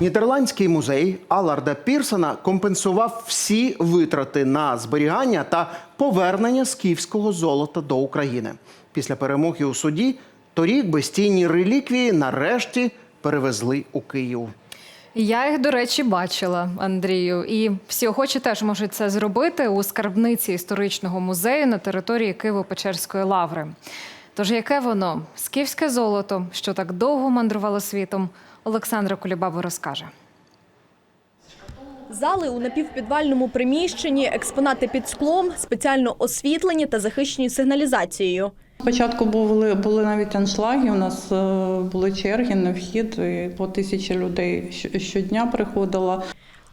Нідерландський музей Аларда Пірсона компенсував всі витрати на зберігання та повернення скіфського золота до України. Після перемоги у суді торік безцінні реліквії нарешті перевезли у Київ. Я їх, до речі, бачила, Андрію, і всі охочі теж можуть це зробити у скарбниці історичного музею на території Києво-Печерської лаври. Тож яке воно скіфське золото, що так довго мандрувало світом, Олександра Кулібаба розкаже. Зали у напівпідвальному приміщенні, експонати під склом, спеціально освітлені та захищені сигналізацією. Спочатку були, були навіть аншлаги, у нас е, були черги на вхід, і по тисячі людей щодня приходило.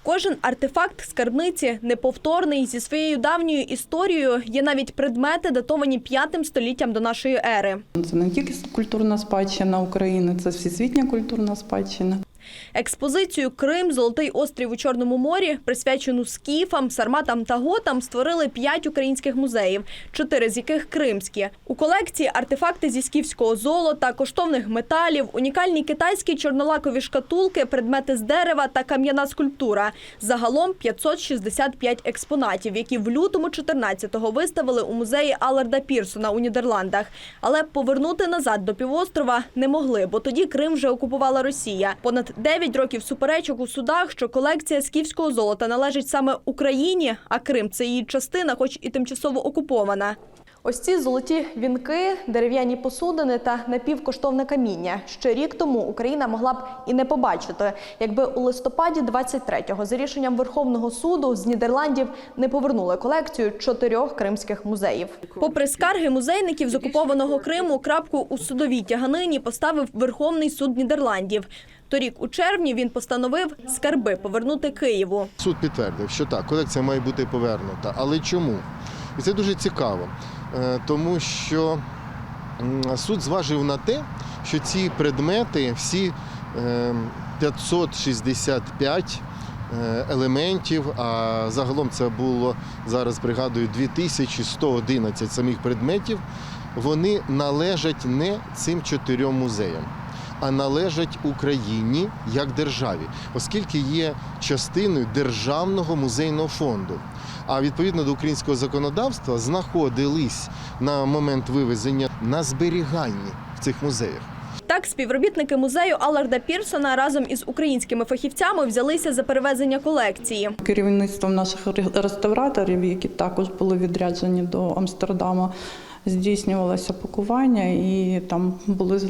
Кожен артефакт скарбниці неповторний зі своєю давньою історією. Є навіть предмети, датовані п'ятим століттям до нашої ери. Це не тільки культурна спадщина України, це всесвітня культурна спадщина. Експозицію Крим, Золотий острів у Чорному морі, присвячену скіфам, сарматам та готам, створили п'ять українських музеїв, чотири з яких кримські. У колекції артефакти зі скіфського золота, коштовних металів, унікальні китайські чорнолакові шкатулки, предмети з дерева та кам'яна скульптура. Загалом 565 експонатів, які в лютому 14-го виставили у музеї Аларда Пірсона у Нідерландах. Але повернути назад до півострова не могли, бо тоді Крим вже окупувала Росія. Понад 9 років суперечок у судах, що колекція скіфського золота належить саме Україні, а Крим це її частина, хоч і тимчасово окупована. Ось ці золоті вінки, дерев'яні посудини та напівкоштовне каміння. Ще рік тому Україна могла б і не побачити, якби у листопаді 23-го за рішенням Верховного суду з Нідерландів не повернули колекцію чотирьох кримських музеїв. Попри скарги музейників з окупованого Криму, крапку у судовій тяганині поставив Верховний суд Нідерландів. Торік у червні він постановив скарби повернути Києву. Суд підтвердив, що так, колекція має бути повернута. Але чому? І це дуже цікаво, Е, тому що суд зважив на те, що ці предмети, всі е, 565 е, елементів, а загалом це було зараз пригадую 2111 самих предметів, вони належать не цим чотирьом музеям. А належать Україні як державі, оскільки є частиною державного музейного фонду. А відповідно до українського законодавства знаходились на момент вивезення на зберіганні в цих музеях. Так, співробітники музею Аларда Пірсона разом із українськими фахівцями взялися за перевезення колекції. Керівництвом наших ре- реставраторів, які також були відряджені до Амстердама, здійснювалося пакування, і там були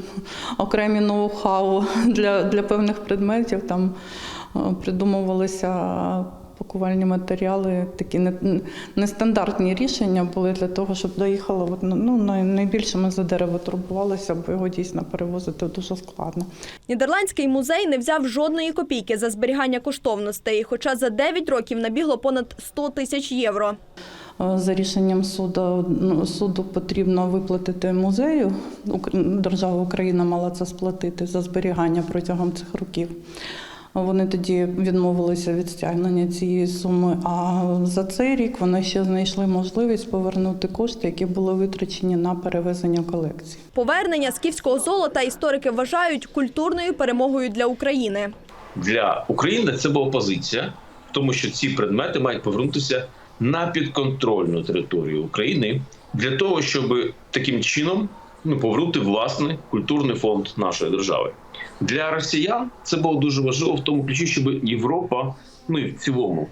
окремі ноу-хау для, для певних предметів. Там е, придумувалися пакувальні матеріали, такі нестандартні рішення були для того, щоб доїхало. от, Ну, найбільше ми за дерево турбувалися, бо його дійсно перевозити дуже складно. Нідерландський музей не взяв жодної копійки за зберігання коштовностей, хоча за 9 років набігло понад 100 тисяч євро. Е, За рішенням суду, ну, суду потрібно виплатити музею. Держава Україна мала це сплатити за зберігання протягом цих років. Вони тоді відмовилися від стягнення цієї суми. А за цей рік вони ще знайшли можливість повернути кошти, які були витрачені на перевезення колекції. Повернення скіфського золота історики вважають культурною перемогою для України. для України це була позиція, тому що ці предмети мають повернутися на підконтрольну територію України для того, щоб таким чином ну, повернути власний культурний фонд нашої держави. Для росіян це було дуже важливо в тому ключі, щоб Європа, ну і в цілому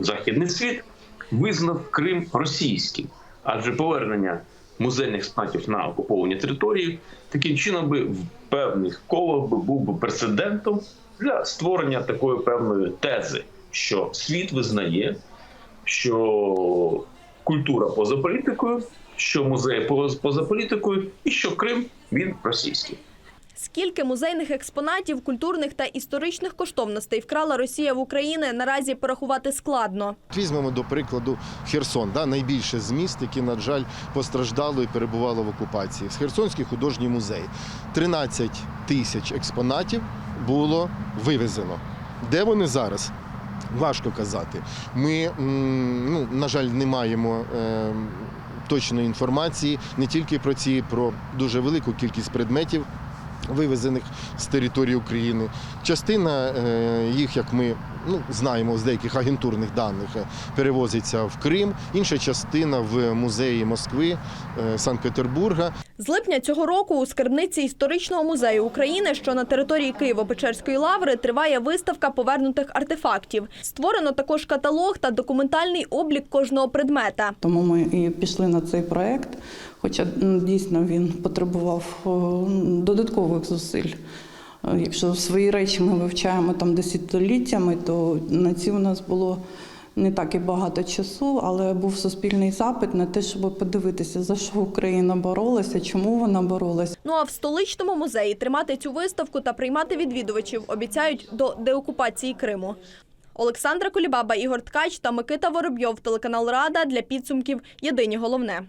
західний світ визнав Крим російським, адже повернення музейних експонатів на окуповані території таким чином би в певних колах би був би прецедентом для створення такої певної тези, що світ визнає, що культура поза політикою, що музей поз- поза політикою, і що Крим він російський. Скільки музейних експонатів, культурних та історичних коштовностей вкрала Росія в Україні, наразі порахувати складно. Візьмемо до прикладу Херсон, да, найбільше з міст, які, на жаль, постраждало і перебувало в окупації. Херсонський художній музей. 13 тисяч експонатів було вивезено. Де вони зараз? Важко казати. Ми, ну, на жаль, не маємо. Е, Точної інформації не тільки про ці, про дуже велику кількість предметів, вивезених з території України. Частина е, їх, як ми ну, знаємо з деяких агентурних даних, е, перевозиться в Крим, інша частина в музеї Москви, е, Санкт-Петербурга. З липня цього року у скарбниці історичного музею України, що на території Києво-Печерської лаври, триває виставка повернутих артефактів. Створено також каталог та документальний облік кожного предмета. Тому ми і пішли на цей проект, хоча дійсно він потребував е, додаткових зусиль. Е, Якщо свої речі ми вивчаємо там десятиліттями, то на ці у нас було не так і багато часу, але був суспільний запит на те, щоб подивитися, за що Україна боролася, чому вона боролася. Ну а в столичному музеї тримати цю виставку та приймати відвідувачів обіцяють до деокупації Криму. Олександра Колібаба, Ігор Ткач та Микита Воробйов, телеканал Рада для підсумків. Єдині головне.